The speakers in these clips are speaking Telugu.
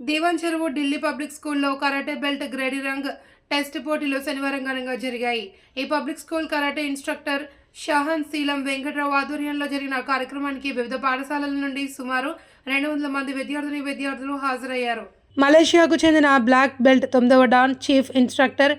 దీవాన్ చెరువు ఢిల్లీ పబ్లిక్ స్కూల్లో karate belt grading test పోటీలు శనివారం ఘనంగా జరిగాయి. ఈ public school karate instructor shihan Seelam Venkatrao ఆధ్వర్యంలో జరిగిన కార్యక్రమానికి వివిధ పాఠశాలల నుండి సుమారు రెండు వందల మంది విద్యార్థిని విద్యార్థులు హాజరయ్యారు. మలేషియాకు చెందిన బ్లాక్ బెల్ట్ తొమ్మిదవ dan chief instructor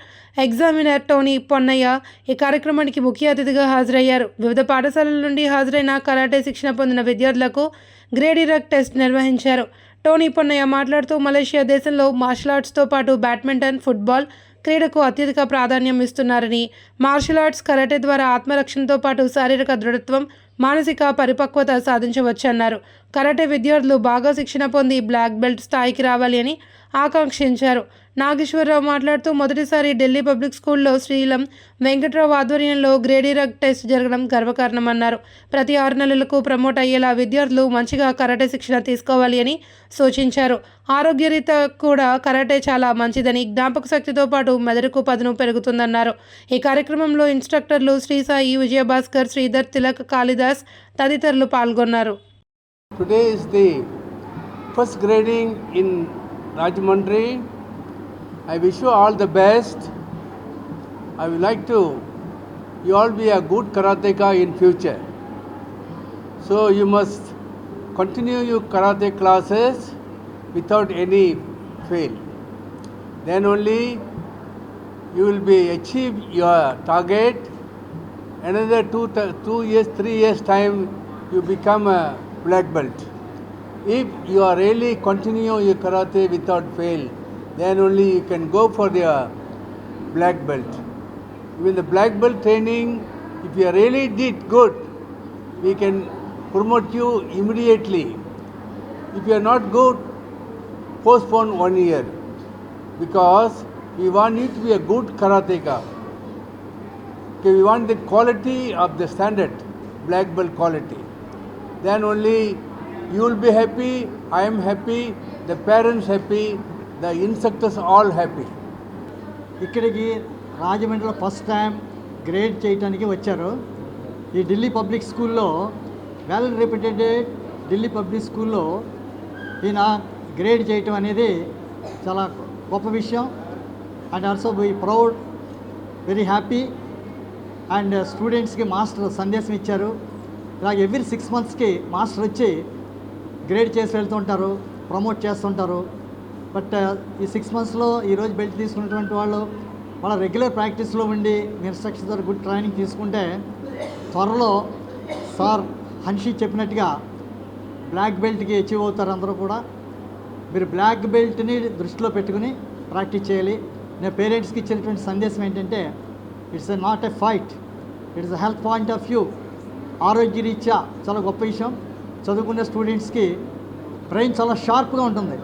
examiner Tony Ponnaiah ఈ కార్యక్రమానికి ముఖ్య అతిథిగా హాజరయ్యారు. వివిధ పాఠశాలల నుండి హాజరైన కరాటే శిక్షణ పొందిన విద్యార్థులకు గ్రేడీ రగ్ టెస్ట్ నిర్వహించారు. టోనీ పొన్నయ్య మాట్లాడుతూ మలేషియా దేశంలో మార్షల్ ఆర్ట్స్తో పాటు బ్యాడ్మింటన్ ఫుట్బాల్ క్రీడకు అత్యధిక ప్రాధాన్యం ఇస్తున్నారని. మార్షల్ ఆర్ట్స్ కరాటే ద్వారా ఆత్మరక్షణతో పాటు శారీరక దృఢత్వం మానసిక పరిపక్వత సాధించవచ్చన్నారు. కరాటే విద్యార్థులు బాగా శిక్షణ పొంది బ్లాక్ బెల్ట్ స్థాయికి రావాలి అని ఆకాంక్షించారు. నాగేశ్వరరావు మాట్లాడుతూ మొదటిసారి ఢిల్లీ పబ్లిక్ స్కూల్లో శ్రీలం వెంకట్రావు ఆధ్వర్యంలో గ్రేడీ రగ్ టెస్ట్ జరగడం గర్వకారణమన్నారు. ప్రతి ఆరు నెలలకు ప్రమోట్ అయ్యేలా విద్యార్థులు మంచిగా కరాటే శిక్షణ తీసుకోవాలి అని సూచించారు. ఆరోగ్యరీత్యా కూడా కరాటే చాలా మంచిదని జ్ఞాపక శక్తితో పాటు మెదడుకు పదును పెరుగుతుందన్నారు. ఈ కార్యక్రమంలో ఇన్స్ట్రక్టర్లు శ్రీ సాయి విజయభాస్కర్ శ్రీధర్ తిలక్ కాళిదాస్ తదితరులు పాల్గొన్నారు. Today is the first grading in Rajahmundry. I wish you all the best. I would like to you all be a good karateka in future. So you must continue your karate classes without any fail. Then only you will be achieve your target. Another two, two years, three years time, you become a black belt. If you are really continue your karate without fail, then only you can go for the uh, black belt. Even the black belt training, if you really did good, we can promote you immediately. If you are not good, postpone one year because we want you to be a good karateka. Okay, we want the quality of the standard, black belt quality. Then only you will be happy, I am happy, the parents happy, the instructors all happy. ఇక్కడికి రాజమండ్రిలో ఫస్ట్ టైం గ్రేడ్ చేయటానికి వచ్చారు. ఈ ఢిల్లీ పబ్లిక్ స్కూల్లో వెల్ రిప్రజెంటెడ్ ఢిల్లీ పబ్లిక్ స్కూల్లో ఈయన గ్రేడ్ చేయటం అనేది చాలా గొప్ప విషయం. And also we proud very happy and స్టూడెంట్స్కి మాస్టర్ సందేశం ఇచ్చారు. ఇలా ఎవ్రీ సిక్స్ మంత్స్కి మాస్టర్ వచ్చి గ్రేడ్ చేసి వెళ్తుంటారు ప్రమోట్ చేస్తుంటారు. బట్ uh, ఈ సిక్స్ మంత్స్లో ఈరోజు బెల్ట్ తీసుకున్నటువంటి వాళ్ళు వాళ్ళ రెగ్యులర్ ప్రాక్టీస్లో ఉండి ఇన్స్ట్రక్షన్ ద్వారా గుడ్ ట్రైనింగ్ తీసుకుంటే త్వరలో సార్ హన్షి చెప్పినట్టుగా బ్లాక్ బెల్ట్కి అచీవ్ అవుతారు అందరూ కూడా. మీరు బ్లాక్ బెల్ట్ని దృష్టిలో పెట్టుకుని ప్రాక్టీస్ చేయాలి. నేను పేరెంట్స్కి ఇచ్చినటువంటి సందేశం ఏంటంటే it's not a fight it's a health point of view ఆరోగ్యరీత్యా చాలా గొప్ప విషయం. చదువుకునే స్టూడెంట్స్కి బ్రెయిన్ చాలా షార్ప్గా ఉంటుంది.